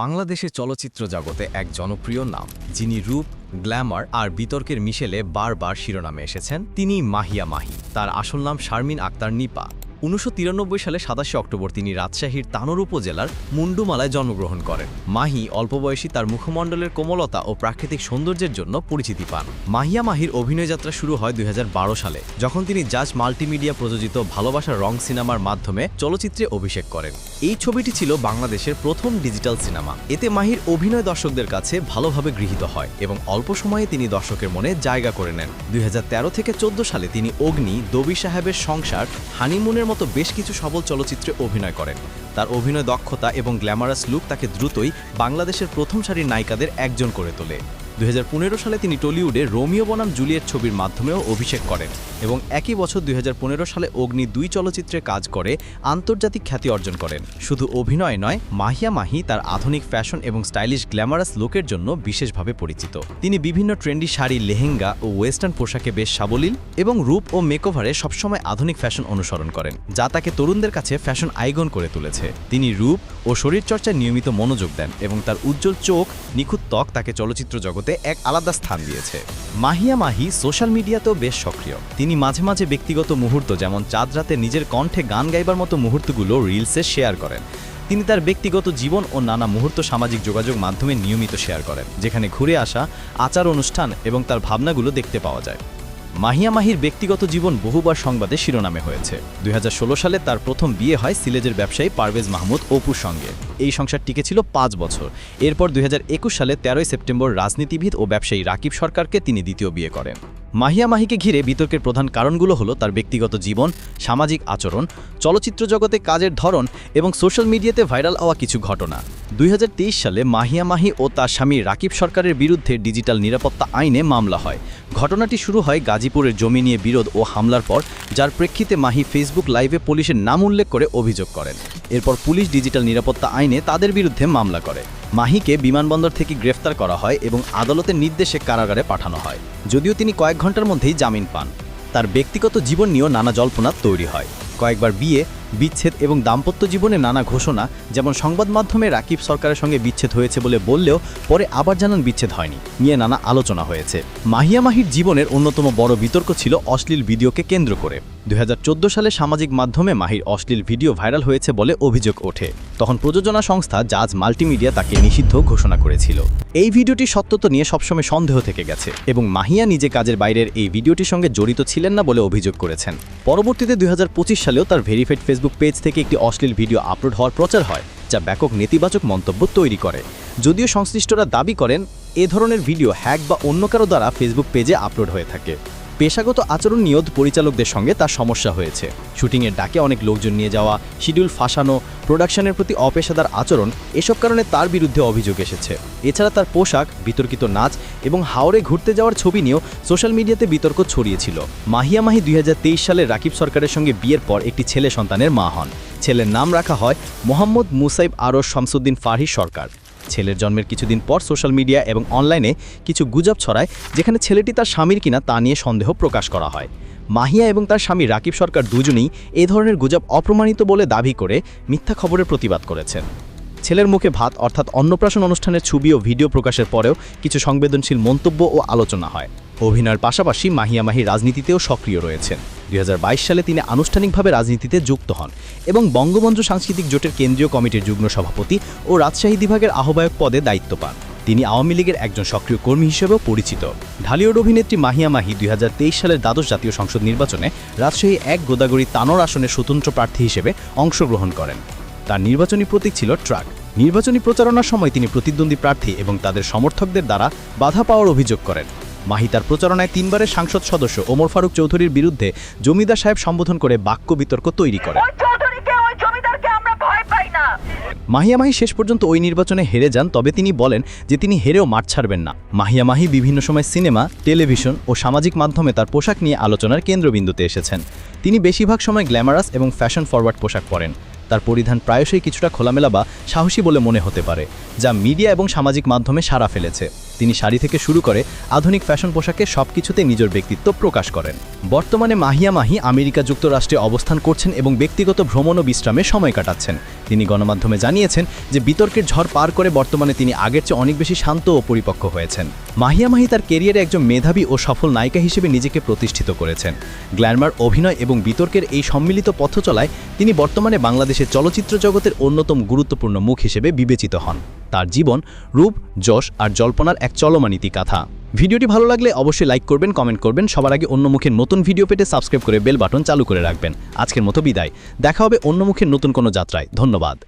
বাংলাদেশের চলচ্চিত্র জগতে এক জনপ্রিয় নাম, যিনি রূপ, গ্ল্যামার আর বিতর্কের মিশেলে বারবার শিরোনামে এসেছেন তিনি মাহিয়া মাহি। তার আসল নাম শারমিন আক্তার নিপা। উনিশশো তিরানব্বই সালে সাতাশে অক্টোবর তিনি রাজশাহীর তানোর উপজেলার মুন্ডুমালায় জন্মগ্রহণ করেন। মাহি অল্প বয়সী তার মুখমণ্ডলের কোমলতা ও প্রাকৃতিক সৌন্দর্যের জন্য পরিচিতি পান। মাহিয়া মাহির অভিনয় যাত্রা শুরু হয় দুই হাজার বারো সালে, যখন তিনি জাজ মাল্টিমিডিয়া প্রযোজিত ভালোবাসার রং সিনেমার মাধ্যমে চলচ্চিত্রে অভিষেক করেন। এই ছবিটি ছিল বাংলাদেশের প্রথম ডিজিটাল সিনেমা। এতে মাহির অভিনয় দর্শকদের কাছে ভালোভাবে গৃহীত হয় এবং অল্প সময়ে তিনি দর্শকের মনে জায়গা করে নেন। দুই হাজার তেরো থেকে চোদ্দ সালে তিনি অগ্নি দবি সাহেবের সংসার, হানিমুনের মতো বেশ কিছু সবল চলচ্চিত্রে অভিনয় করেন। তার অভিনয় দক্ষতা এবং গ্ল্যামারাস লুক তাকে দ্রুতই বাংলাদেশের প্রথম সারির নায়িকাদের একজন করে তোলে। দুই হাজার পনেরো সালে তিনি টলিউডে রোমিও বনাম জুলিয়েট ছবির মাধ্যমেও অভিষেক করেন এবং একই বছর দুই হাজার পনেরো সালে অগ্নি দুই চলচ্চিত্রে কাজ করে, আন্তর্জাতিক খ্যাতি অর্জন করেন। শুধু অভিনয় নয়, মাহিয়া মাহি তার আধুনিক ফ্যাশন এবং স্টাইলিশ গ্ল্যামারাস লুকের জন্য বিশেষভাবে পরিচিত। তিনি বিভিন্ন ট্রেন্ডি শাড়ি, লেহেঙ্গা ও ওয়েস্টার্ন পোশাকে বেশ সাবলীল এবং রূপ ও মেকওভারে সবসময় আধুনিক ফ্যাশন অনুসরণ করেন, যা তাকে তরুণদের কাছে ফ্যাশন আইগন করে তুলেছে। তিনি রূপ ও শরীরচর্চায় নিয়মিত মনোযোগ দেন এবং তার উজ্জ্বল চোখ, নিখুঁত ত্বক তাকে চলচ্চিত্র জগতে এক আলাদা স্থান দিয়েছে। মাহিয়া মাহি সোশ্যাল মিডিয়াতেও বেশ সক্রিয়। তিনি মাঝে মাঝে ব্যক্তিগত মুহূর্ত যেমন চাঁদ রাতে নিজের কণ্ঠে গান গাইবার মতো মুহূর্তগুলো রিলসে শেয়ার করেন। তিনি তার ব্যক্তিগত জীবন ও নানা মুহূর্ত সামাজিক যোগাযোগ মাধ্যমে নিয়মিত শেয়ার করেন, যেখানে ঘুরে আসা, আচার অনুষ্ঠান এবং তার ভাবনাগুলো দেখতে পাওয়া যায়। মাহিয়া মাহির ব্যক্তিগত জীবন বহুবার সংবাদে শিরোনামে হয়েছে। দুই হাজার ষোলো সালে তার প্রথম বিয়ে হয় সিলেজের ব্যবসায়ী পারভেজ মাহমুদ অপুর সঙ্গে। এই সংসার টিকে ছিল পাঁচ বছর। এরপর দুই হাজার একুশ সালে তেরোই সেপ্টেম্বর রাজনীতিবিদ ও ব্যবসায়ী রাকিব সরকারকে তিনি দ্বিতীয় বিয়ে করেন। মাহিয়া মাহিকে ঘিরে বিতর্কের প্রধান কারণগুলো হলো তার ব্যক্তিগত জীবন, সামাজিক আচরণ, চলচ্চিত্র জগতে কাজের ধরন এবং সোশ্যাল মিডিয়াতে ভাইরাল হওয়া কিছু ঘটনা। দুই হাজার তেইশ সালে মাহিয়া মাহি ও তার স্বামী রাকিব সরকারের বিরুদ্ধে ডিজিটাল নিরাপত্তা আইনে মামলা হয়। ঘটনাটি শুরু হয় গাজীপুরের জমি নিয়ে বিরোধ ও হামলার পর, যার প্রেক্ষিতে মাহি ফেসবুক লাইভে পুলিশের নাম উল্লেখ করে অভিযোগ করেন। এরপর পুলিশ ডিজিটাল নিরাপত্তা আইনে তাদের বিরুদ্ধে মামলা করে। মাহিকে বিমানবন্দর থেকে গ্রেফতার করা হয় এবং আদালতের নির্দেশে কারাগারে পাঠানো হয়। যদিও তিনি কয়েক ঘণ্টার মধ্যেই জামিন পান। তার ব্যক্তিগত জীবন নিয়েও নানা জল্পনা তৈরি হয়। কয়েকবার বিয়ে, বিচ্ছেদ এবং দাম্পত্য জীবনে নানা ঘোষণা, যেমন সংবাদ মাধ্যমে রাকিব সরকারের সঙ্গে বিচ্ছেদ হয়েছে বলে বললেও পরে আবার জানান বিচ্ছেদ হয়নি, নিয়ে নানা আলোচনা হয়েছে। মাহিয়া মাহির জীবনের অন্যতম বড় বিতর্ক ছিল অশ্লীল ভিডিওকে কেন্দ্র করে। দুই হাজার চোদ্দ সালে সামাজিক মাধ্যমে মাহির অশ্লীল ভিডিও ভাইরাল হয়েছে বলে অভিযোগ ওঠে। তখন প্রযোজনা সংস্থা জাজ মাল্টিমিডিয়া তাকে নিষিদ্ধ ঘোষণা করেছিল। এই ভিডিওটি সত্যতা নিয়ে সবসময় সন্দেহ থেকে গেছে এবং মাহিয়া নিজে কাজের বাইরের এই ভিডিওটির সঙ্গে জড়িত ছিলেন না বলে অভিযোগ করেছেন। পরবর্তীতে দুই হাজার পঁচিশ সালেও তার ভেরিফাইড ফেসবুক পেজ থেকে একটি অশ্লীল ভিডিও আপলোড হওয়ার প্রচার হয়, যা ব্যাপক নেতিবাচক মন্তব্য তৈরি করে। যদিও সংশ্লিষ্টরা দাবি করেন, এ ধরনের ভিডিও হ্যাক বা অন্য কারও দ্বারা ফেসবুক পেজে আপলোড হয়ে থাকে। পেশাগত আচরণ নিয়ত পরিচালকদের সঙ্গে তার সমস্যা হয়েছে। শুটিংয়ের ডাকে অনেক লোকজন নিয়ে যাওয়া, শিডিউল ফাঁসানো, প্রোডাকশনের প্রতি অপেশাদার আচরণ, এসব কারণে তার বিরুদ্ধে অভিযোগ এসেছে। এছাড়া তার পোশাক, বিতর্কিত নাচ এবং হাওড়ে ঘুরতে যাওয়ার ছবি নিয়েও সোশ্যাল মিডিয়াতে বিতর্ক ছড়িয়েছিল। মাহিয়া মাহি দুই হাজার তেইশ সালে রাকিব সরকারের সঙ্গে বিয়ের পর একটি ছেলে সন্তানের মা হন। ছেলের নাম রাখা হয় মোহাম্মদ মুসাইব আরস শামসুদ্দিন ফারহি সরকার। ছেলের জন্মের কিছুদিন পর সোশ্যাল মিডিয়া এবং অনলাইনে কিছু গুজব ছড়ায়, যেখানে ছেলেটি তার স্বামীর কিনা তা নিয়ে সন্দেহ প্রকাশ করা হয়। মাহিয়া এবং তার স্বামী রাকিব সরকার দুজনেই এ ধরনের গুজব অপ্রমাণিত বলে দাবি করে মিথ্যা খবরের প্রতিবাদ করেছেন। ছেলের মুখে ভাত অর্থাৎ অন্নপ্রাশন অনুষ্ঠানের ছবি ও ভিডিও প্রকাশের পরেও কিছু সংবেদনশীল মন্তব্য ও আলোচনা হয়। অভিনয়ের পাশাপাশি মাহিয়া মাহি রাজনীতিতেও সক্রিয় রয়েছেন। দুই হাজার বাইশ সালে তিনি আনুষ্ঠানিকভাবে রাজনীতিতে যুক্ত হন এবং বঙ্গবন্ধু সাংস্কৃতিক জোটের কেন্দ্রীয় কমিটির যুগ্ম সভাপতি ও রাজশাহী বিভাগের আহ্বায়ক পদে দায়িত্ব পান। তিনি আওয়ামী লীগের একজন সক্রিয় কর্মী হিসেবেও পরিচিত। ঢালিউড অভিনেত্রী মাহিয়া মাহি দুই হাজার তেইশ সালের দ্বাদশ জাতীয় সংসদ নির্বাচনে রাজশাহী এক গোদাগরি তানোর আসনে স্বতন্ত্র প্রার্থী হিসেবে অংশগ্রহণ করেন। তার নির্বাচনী প্রতীক ছিল ট্রাক। নির্বাচনী প্রচারণার সময় তিনি প্রতিদ্বন্দ্বী প্রার্থী এবং তাদের সমর্থকদের দ্বারা বাধা পাওয়ার অভিযোগ করেন। মাহি তার প্রচারণায় তিনবারের সাংসদ সদস্য ওমর ফারুক চৌধুরীর বিরুদ্ধে জমিদার সাহেব সম্বোধন করে বাক্য বিতর্ক তৈরি করে। ওই চৌধুরীকে ওই জমিদারকে আমরা ভয় পাই না। মাহিয়া মাহি শেষ পর্যন্ত ওই নির্বাচনে হেরে যান তবে তিনি বলেন যে তিনি হেরেও মাঠ ছাড়বেন না। মাহিয়ামাহি বিভিন্ন সময় সিনেমা টেলিভিশন ও সামাজিক মাধ্যমে তার পোশাক নিয়ে আলোচনার কেন্দ্রবিন্দুতে এসেছেন। তিনি বেশিরভাগ সময় গ্ল্যামারাস এবং ফ্যাশন ফরওয়ার্ড পোশাক পরেন। তার পরিধান প্রায়শই কিছুটা খোলামেলা বা সাহসী বলে মনে হতে পারে, যা মিডিয়া এবং সামাজিক মাধ্যমে সাড়া ফেলেছে। তিনি শাড়ি থেকে শুরু করে আধুনিক ফ্যাশন পোশাকে সবকিছুতে নিজের ব্যক্তিত্ব প্রকাশ করেন। বর্তমানে মাহিয়া মাহি আমেরিকা যুক্তরাষ্ট্রে অবস্থান করছেন এবং ব্যক্তিগত ভ্রমণ ও বিশ্রামে সময় কাটাচ্ছেন। তিনি গণমাধ্যমে জানিয়েছেন যে বিতর্কের ঝড় পার করে বর্তমানে তিনি আগের চেয়ে অনেক বেশি শান্ত ও পরিপক্ক হয়েছেন। মাহিয়া মাহি তার কেরিয়ারে একজন মেধাবী ও সফল নায়িকা হিসেবে নিজেকে প্রতিষ্ঠিত করেছেন। গ্ল্যামার, অভিনয় এবং বিতর্কের এই সম্মিলিত পথ চলায় তিনি বর্তমানে বাংলাদেশের চলচ্চিত্র জগতের অন্যতম গুরুত্বপূর্ণ মুখ হিসেবে বিবেচিত হন। তার জীবন, রূপ, যশ আর জল্পনার এক চলমানীতি কাথা ভিডিওটি ভালো লাগলে অবশ্যই লাইক করবেন, কমেন্ট করবেন। সবার আগে অন্য মুখের নতুন ভিডিও পেতে সাবস্ক্রাইব করে বেল বাটন চালু করে রাখবেন। আজকের মতো বিদায়। দেখা হবে অন্য মুখের নতুন কোনো যাত্রায়। ধন্যবাদ।